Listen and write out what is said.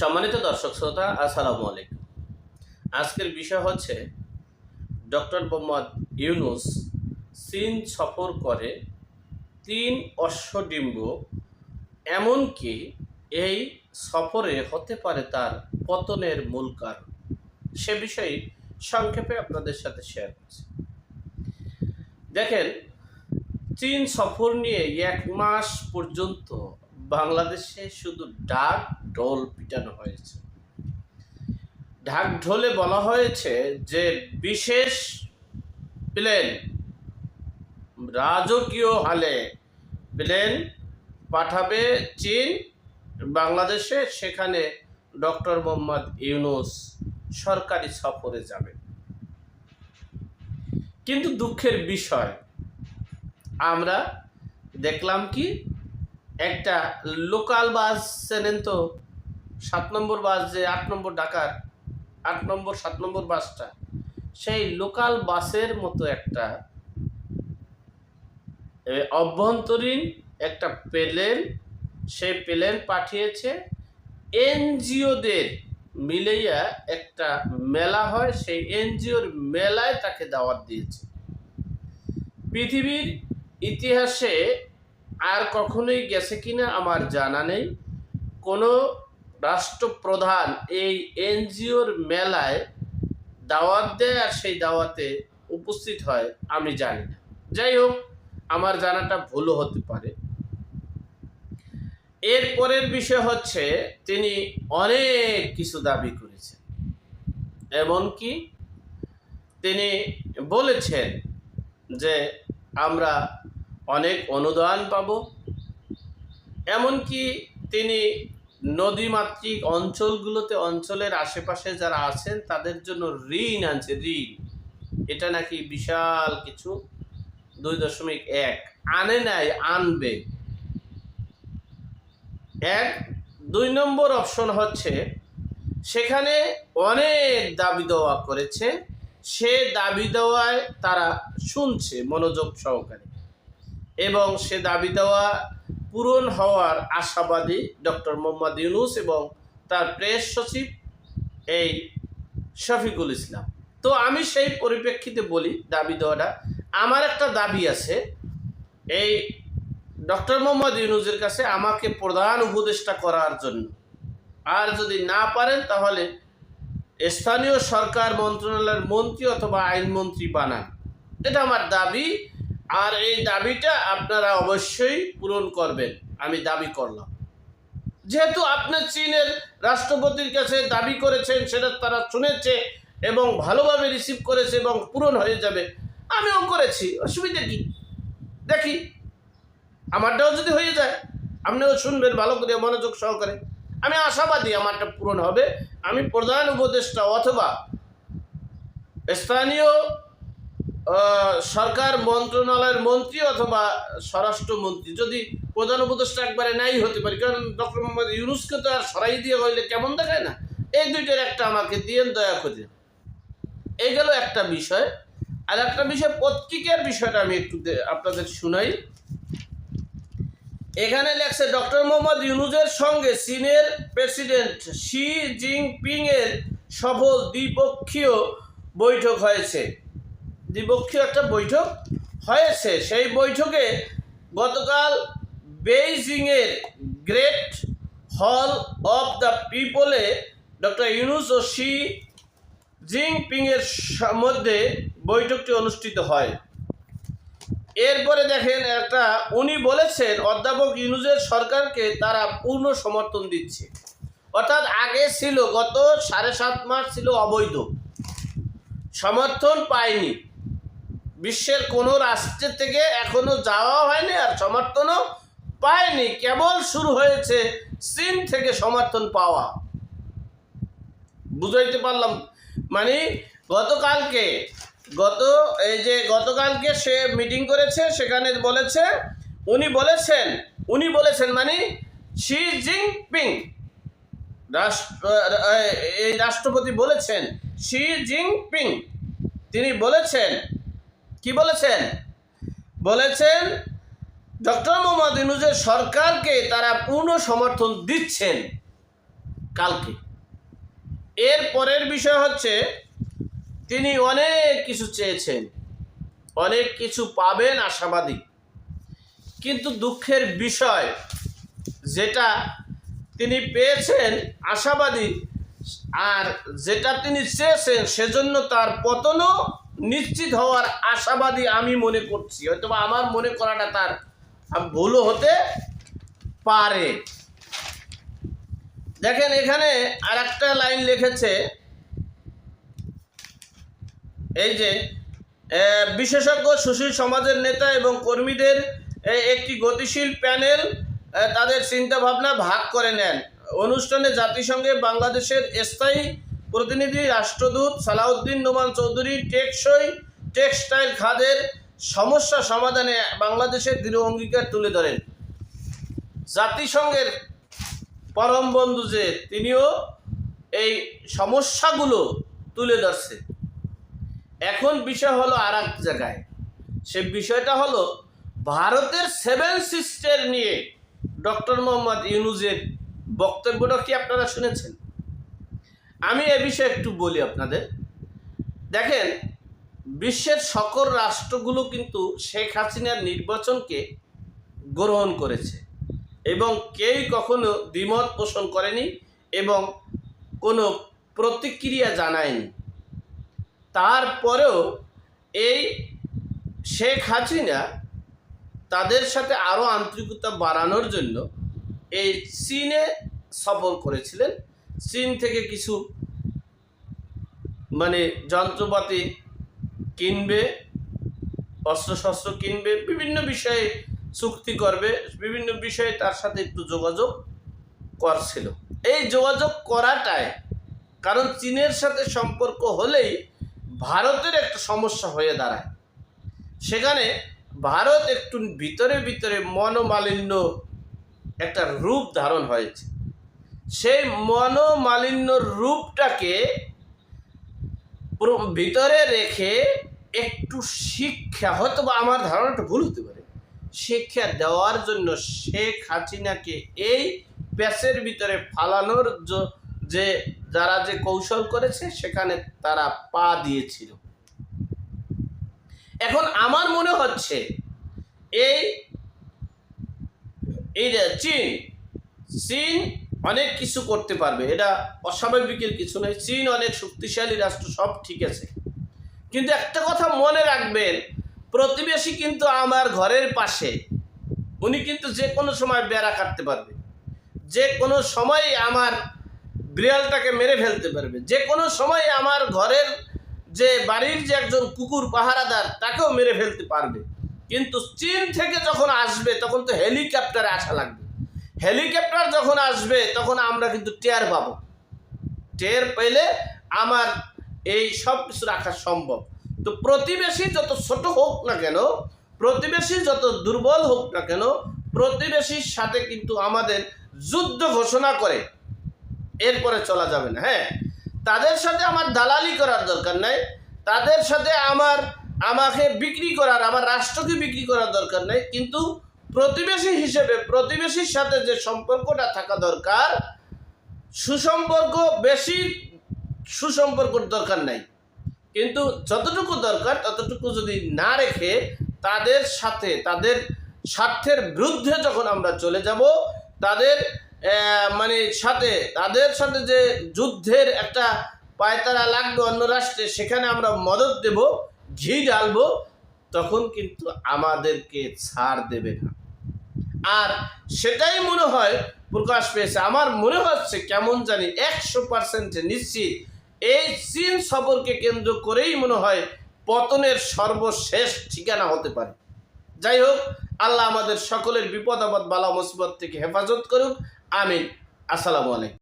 সম্মানিত দর্শক শ্রোতা, আসসালামু আলাইকুম। আজকের বিষয় হচ্ছে ডক্টর মোহাম্মদ ইউনুস চীন সফর করে তিন অশ্বডিম্ব, এমনকি এই সফরে হতে পারে তার পতনের মূল কারণ। সে বিষয়ে সংক্ষেপে আপনাদের সাথে শেয়ার করছি। দেখেন, চীন সফর নিয়ে এক মাস পর্যন্ত বাংলাদেশে শুধু ডাক ঢোল পিটানো হয়েছে। ঢাক ঢোলে বলা হয়েছে যে বিশেষ প্লেন, রাজকীয় হালে প্লেন পাঠাবে চীন, বাংলাদেশে সেখানে ডক্টর মোহাম্মদ ইউনুস সরকারি সফরে যাবে কিন্তু দুঃখের বিষয়, আমরা দেখলাম কি একটা লোকাল বাস চেনেন তো? সাত নম্বর বাস যে আট নম্বর ঢাকার, আট নম্বর, সাত নম্বর বাসটা, সেই লোকাল বাসের মতো একটা অভ্যন্তরীণ একটা প্লেন, সেই প্লেন পাঠিয়েছে। এনজিওদের মিলেইয়া একটা মেলা হয়, সেই এনজিওর মেলায় তাকে দাওয়াত দিয়েছে। পৃথিবীর ইতিহাসে আর কখনোই গেছে কিনা আমার জানা নেই। কোনো রাষ্ট্রপ্রধান এই এনজিওর মেলায় দাওয়াত দেয় আর সেই দাওয়াতে উপস্থিত হয়, আমি জানি না। যাই হোক, আমার জানাটা ভুলও হতে পারে। এর পরের বিষয় হচ্ছে, তিনি অনেক কিছু দাবি করেছেন। এমনকি তিনি বলেছেন যে আমরা অনেক অনুদান পাব। এমনকি তিনি নদীমাতৃক অঞ্চলগুলোতে, অঞ্চলের আশেপাশে যারা আছেন, তাদের জন্য ঋণ আনছে, ঋণ। এটা নাকি বিশাল কিছু। দুই দশমিক এক। আনে নাই, আনবে। এক, দুই নম্বর অপশন হচ্ছে, সেখানে অনেক দাবি দেওয়া করেছে। সে দাবি দেওয়ায় তারা শুনছে, মনোযোগ সহকারে। এবং সে দাবি দেওয়া পূরণ হওয়ার আশাবাদী ডক্টর মোহাম্মদ ইউনুস এবং তার প্রেস সচিব এই শফিকুল ইসলাম। তো আমি সেই পরিপ্রেক্ষিতে বলি দাবি দেওয়াটা। আমার একটা দাবি আছে, এই ডক্টর মোহাম্মদ ইউনুসের কাছে আমাকে প্রধান উপদেষ্টা করার জন্য। আর যদি না পারেন তাহলে স্থানীয় সরকার মন্ত্রণালয়ের মন্ত্রী অথবা আইনমন্ত্রী বানান। এটা আমার দাবি। আর এই দাবিটা আপনারা অবশ্যই পূরণ করবেন। আমি দাবি করলাম। যেহেতু আপনি চীনের রাষ্ট্রপতির কাছে দাবি করেছেন, সেটা তারা শুনেছে এবং ভালোভাবে রিসিভ করেছে এবং পূরণ হয়ে যাবে, আমিও করেছি, অসুবিধা কি? দেখি, আমারটাও যদি হয়ে যায়, আপনিও শুনবেন ভালো করে, মনোযোগ সহকারে। আমি আশাবাদী আমারটা পূরণ হবে। আমি প্রধান উপদেষ্টা অথবা স্থানীয় সরকার মন্ত্রণালয়ের মন্ত্রী অথবা স্বরাষ্ট্রমন্ত্রী, যদি প্রধান উপদেষ্টা একবারে নাই হতে পারি, কারণ ডক্টর মোহাম্মদ ইউনুসকে তো আর সরাই দিয়ে হইলে কেমন দেখায় না? এই দুইটার একটা আমাকে দিয়েন দয়া করে। এই গেল একটা বিষয়। আর একটা বিষয়, পত্রিকার বিষয়টা আমি একটু আপনাদের শুনাই। এখানে লেখছে, ডক্টর মোহাম্মদ ইউনুজের সঙ্গে চীনের প্রেসিডেন্ট শি জিনপিং এর সফল দ্বিপক্ষীয় বৈঠক হয়েছে। দ্বিপক্ষীয় একটা বৈঠক হয়েছে। সেই বৈঠকে গতকাল বেইজিংয়ের গ্রেট হল অফ দ্য পিপলে ডক্টর ইউনুস ও শি জিনপিং এর স- মধ্যে বৈঠকটি অনুষ্ঠিত হয়। এরপরে দেখেন একটা, উনি বলেছেন অধ্যাপক ইউনুজের সরকারকে তারা পূর্ণ সমর্থন দিচ্ছে। অর্থাৎ আগে ছিল গত সাড়ে সাত মাস ছিল অবৈধ। সমর্থন পায়নি। বিশ্বের কোনো রাষ্ট্রের থেকে এখনও যাওয়া হয়নি আর সমর্থনও পায়নি। কেবল শুরু হয়েছে চীন থেকে সমর্থন পাওয়া। বুঝাইতে পারলাম? মানে গতকালকে, গত, এই যে গতকালকে সে মিটিং করেছে, সেখানে বলেছে, উনি বলেছেন উনি বলেছেন মানে শি জিনপিং, রাষ্ট্র, এই রাষ্ট্রপতি বলেছেন, শি জিনপিং, তিনি বলেছেন কি বলেছেন? বলেছেন, ডক্টর মোহাম্মদ ইউনুসের সরকারকে তারা পূর্ণ সমর্থন দিচ্ছেন কালকে। এর পরের বিষয় হচ্ছে, তিনি অনেক কিছু চেয়েছেন, অনেক কিছু পাবেন আশাবাদী। কিন্তু দুঃখের বিষয় যেটা তিনি পেয়েছেন আশাবাদী, আর যেটা তিনি চেয়েছেন সেজন্য তার পতনও নিশ্চিত হওয়ার আশাবাদী আমি মনে করছি। হয়তো আমার মনে করাটা তার ভুলও হতে পারে। দেখেন এখানে আর একটা লাইন লিখেছে, এই যে বিশেষজ্ঞ সুশীল সমাজের নেতা এবং কর্মীদের একটি গতিশীল প্যানেল তাদের চিন্তা ভাবনা ভাগ করে নেন। অনুষ্ঠানে জাতিসংঘে বাংলাদেশের স্থায়ী প্রতিনিধি রাষ্ট্রদূত সালাউদ্দিন নোমান চৌধুরী টেকসই টেক্সটাইল খাদের সমস্যা সমাধানে বাংলাদেশের দৃঢ় অঙ্গীকার তুলে ধরেন। জাতিসংঘের পরম বন্ধু যে, তিনিও এই সমস্যাগুলো তুলে ধরছে এখন বিষয় হলো আর এক জায়গায়। সে বিষয়টা হলো ভারতের সেভেন সিস্টার নিয়ে ডক্টর মোহাম্মদ ইউনুজের বক্তব্যটা কি আপনারা শুনেছেন? আমি এ বিষয়ে একটু বলি আপনাদের। দেখেন, বিশ্বের সকল রাষ্ট্রগুলো কিন্তু শেখ হাসিনার নির্বাচনকে গ্রহণ করেছে এবং কেউই কখনো দ্বিমত পোষণ করেনি এবং কোনো প্রতিক্রিয়া জানায়নি। তারপরেও এই শেখ হাসিনা তাদের সাথে আরও আন্তরিকতা বাড়ানোর জন্য এই চীনে সফর করেছিলেন। চীন থেকে কিছু মানে যন্ত্রপাতি কিনবে, অস্ত্রশস্ত্র কিনবে, বিভিন্ন বিষয়ে চুক্তি করবে, বিভিন্ন বিষয়ে তার সাথে একটু যোগাযোগ করছিল। এই যোগাযোগ করাটায় কারণ চীনের সাথে সম্পর্ক হলেই ভারতের একটা সমস্যা হয়ে দাঁড়ায়। সেখানে ভারত একটু ভিতরে ভিতরে মনোমালিন্য একটা রূপ ধারণ হয়েছে। সেই মনোমালিন্য রূপটাকে ভিতরে রেখে একটু শিক্ষা হয়তো বা আমার ধারণাটা ভুল হতে পারে। শিক্ষা দেওয়ার জন্য শেখ হাসিনাকে এই প্যাসের ভিতরে ফালানোর যে, যারা যে কৌশল করেছে, সেখানে তারা পা দিয়েছিল। এখন আমার মনে হচ্ছে, এই এই যে চীন চীন অনেক কিছু করতে পারবে। এটা অস্বাভাবিকের কিছু নয়। চীন অনেক শক্তিশালী, রাষ্ট্র সব ঠিক আছে। কিন্তু একটা কথা মনে রাখবেন, প্রতিবেশী কিন্তু আমার ঘরের পাশে। উনি কিন্তু যে কোনো সময় বেড়া কাটতে পারবে। যে কোনো সময় আমার বিড়ালটাকে মেরে ফেলতে পারবে। যে কোনো সময় আমার ঘরের যে বাড়ির যে একজন কুকুর পাহারাদার, তাকেও মেরে ফেলতে পারবে। কিন্তু চীন থেকে যখন আসবে, তখন তো হেলিকপ্টারে আসা লাগবে। হেলিকপ্টার যখন আসবে, তখন আমরা কিন্তু টের পাবো। টের পেলে আমার এই সব কিছু রাখা সম্ভব। তো প্রতিবেশী যত ছোট হোক না কেন, প্রতিবেশী যত দুর্বল হোক না কেন, প্রতিবেশীর সাথে কিন্তু আমাদের যুদ্ধ ঘোষণা করে। এরপরে চলা যাবে না হ্যাঁ? তাদের সাথে আমার দালালি করার দরকার নাই। তাদের সাথে আমার, আমাকে বিক্রি করার, আমার রাষ্ট্রকে বিক্রি করার দরকার নেই। কিন্তু প্রতিবেশী হিসেবে প্রতিবেশীর সাথে যে সম্পর্কটা থাকা দরকার, সুসম্পর্ক বেশি সুসম্পর্কর দরকার নাই। কিন্তু যতটুকু দরকার, ততটুকু যদি না রেখে তাদের সাথে, তাদের স্বার্থের বিরুদ্ধে যখন আমরা চলে যাব, তাদের মানে সাথে, তাদের সাথে যে যুদ্ধের একটা পায়তারা লাগবে অন্য রাষ্ট্রে, সেখানে আমরা মদত দেব, ঘি ঢালবো, তখন কিন্তু আমাদেরকে ছাড় দেবে না। আর সেটাই মনে হয় প্রকাশ পেয়েছে। আমার মনে হচ্ছে কেমন জানি একশো পার্সেন্টে নিশ্চিত এই চীন সফরকে কেন্দ্র করেই মনে হয় পতনের সর্বশেষ ঠিকানা হতে পারে। যাই হোক, আল্লাহ আমাদের সকলের বিপদ আপদ বালা মুসিবত থেকে হেফাজত করুক। আমিন। আসসালামু আলাইকুম।